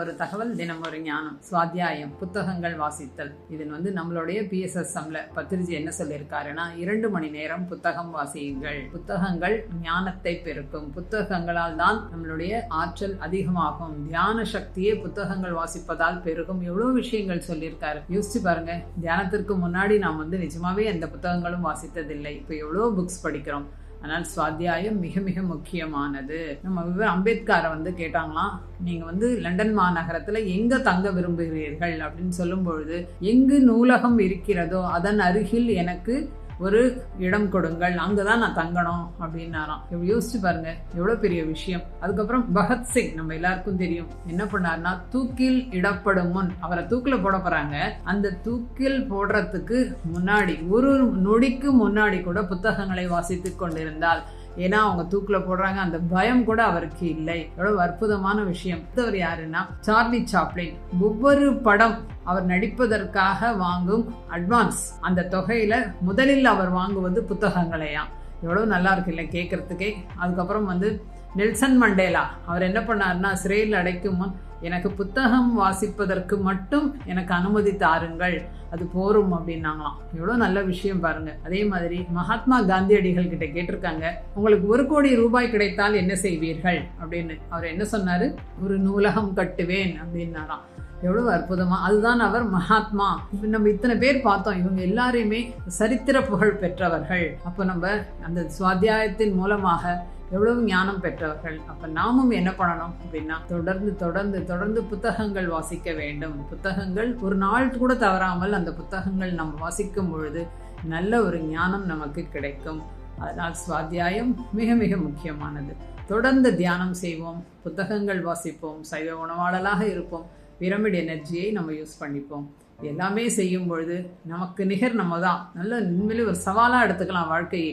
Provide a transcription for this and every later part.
ஒரு தகவல் தினம் ஒரு ஞானம். சுவாத்தியாயம் புத்தகங்கள் வாசித்தல். இதன் வந்து நம்மளுடைய பிஎஸ்எஸ்எம்ல பத்திரிஜி என்ன சொல்லியிருக்காருன்னா இரண்டு மணி நேரம் புத்தகம் வாசியுங்கள். புத்தகங்கள் ஞானத்தை பெருக்கும். புத்தகங்களால் தான் நம்மளுடைய ஆற்றல் அதிகமாகும். தியான சக்தியே புத்தகங்கள் வாசிப்பதால் பெருகும். எவ்வளவு விஷயங்கள் சொல்லியிருக்காரு. யோசிச்சு பாருங்க தியானத்திற்கு முன்னாடி நாம் வந்து நிஜமாவே எந்த புத்தகங்களும் வாசித்ததில்லை. இப்போ எவ்வளோ புக்ஸ் படிக்கிறோம். ஆனால் சுவாத்தியாயம் மிக மிக முக்கியமானது. நம்ம விவ- அம்பேத்கரை வந்து கேட்டாங்களாம் நீங்க வந்து லண்டன் மாநகரத்துல எங்க தங்க விரும்புகிறீர்கள்? அப்படின்னு சொல்லும் பொழுது எங்கு நூலகம் இருக்கிறதோ அதன் அருகில் எனக்கு ஒரு இடம் கொடுங்கள் அங்கதான் நான் தங்கணும் அப்படின்னாராம். இவ்வளவு யோசிச்சு பாருங்க எவ்வளவு பெரிய விஷயம். அதுக்கப்புறம் பகத்சிங் நம்ம எல்லாருக்கும் தெரியும் என்ன பண்ணாருன்னா தூக்கில் இடப்படும் முன் அவரை தூக்கில் போட போறாங்க. அந்த தூக்கில் போடுறதுக்கு முன்னாடி ஒரு நொடிக்கு முன்னாடி கூட புத்தகங்களை வாசித்துக் கொண்டிருந்தால். ஏன்னா அவங்க தூக்கில் போடுறாங்க அந்த பயம் கூட அவருக்கு இல்லை. எவ்வளவு அற்புதமான விஷயம். அடுத்தவர் யாருன்னா சார்லி சாப்ளின். ஒவ்வொரு படம் அவர் நடிப்பதற்காக வாங்கும் அட்வான்ஸ் அந்த தொகையில முதலில் அவர் வாங்குவது புத்தகங்களையாம் எவ்வளவு நல்லா இருக்கு இல்லை கேட்கறதுக்கே அதுக்கப்புறம் வந்து நெல்சன் மண்டேலா. அவர் என்ன பண்ணாருன்னா சிறையில் அடைக்கும் முன் எனக்கு புத்தகம் வாசிப்பதற்கு மட்டும் எனக்கு அனுமதி தாருங்கள் அது போரும் அப்படின்னாங்களாம். எவ்வளோ நல்ல விஷயம் பாருங்க. அதே மாதிரி மகாத்மா காந்தியடிகள் கிட்ட கேட்டிருக்காங்க உங்களுக்கு ஒரு கோடி ரூபாய் கிடைத்தால் என்ன செய்வீர்கள்? அப்படின்னு. அவர் என்ன சொன்னாரு? ஒரு நூலகம் கட்டுவேன் அப்படின்னாராம். எவ்வளவு அற்புதமா. அதுதான் அவர் மகாத்மா. இப்ப நம்ம இத்தனை பேர் பார்த்தோம். இவங்க எல்லாரையுமே சரித்திர புகழ் பெற்றவர்கள். அப்போ நம்ம அந்த சுவாத்தியாயத்தின் மூலமாக எவ்வளவு ஞானம் பெற்றவர்கள். அப்ப நாமும் என்ன பண்ணணும் அப்படின்னா தொடர்ந்து தொடர்ந்து தொடர்ந்து புத்தகங்கள் வாசிக்க வேண்டும். புத்தகங்கள் ஒரு நாள் கூட தவறாமல் அந்த புத்தகங்கள் நம்ம வாசிக்கும் பொழுது நல்ல ஒரு ஞானம் நமக்கு கிடைக்கும். அதனால் சுவாத்தியாயம் மிக மிக முக்கியமானது. தொடர்ந்து தியானம் செய்வோம். புத்தகங்கள் வாசிப்போம். சைவ உணவாளலாக இருப்போம். பிரமிட் எனர்ஜியை நம்ம யூஸ் பண்ணிப்போம். எல்லாமே செய்யும் பொழுது நமக்கு நிகர் நம்ம தான் நல்ல உண்மையிலே ஒரு சவாலாக எடுத்துக்கலாம் வாழ்க்கையை.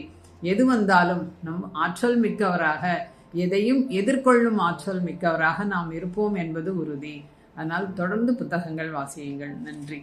எது வந்தாலும் நம் ஆற்றல் மிக்கவராக எதையும் எதிர்கொள்ளும் ஆற்றல் மிக்கவராக நாம் இருப்போம் என்பது உறுதி. அதனால் தொடர்ந்து புத்தகங்கள் வாசியுங்கள். நன்றி.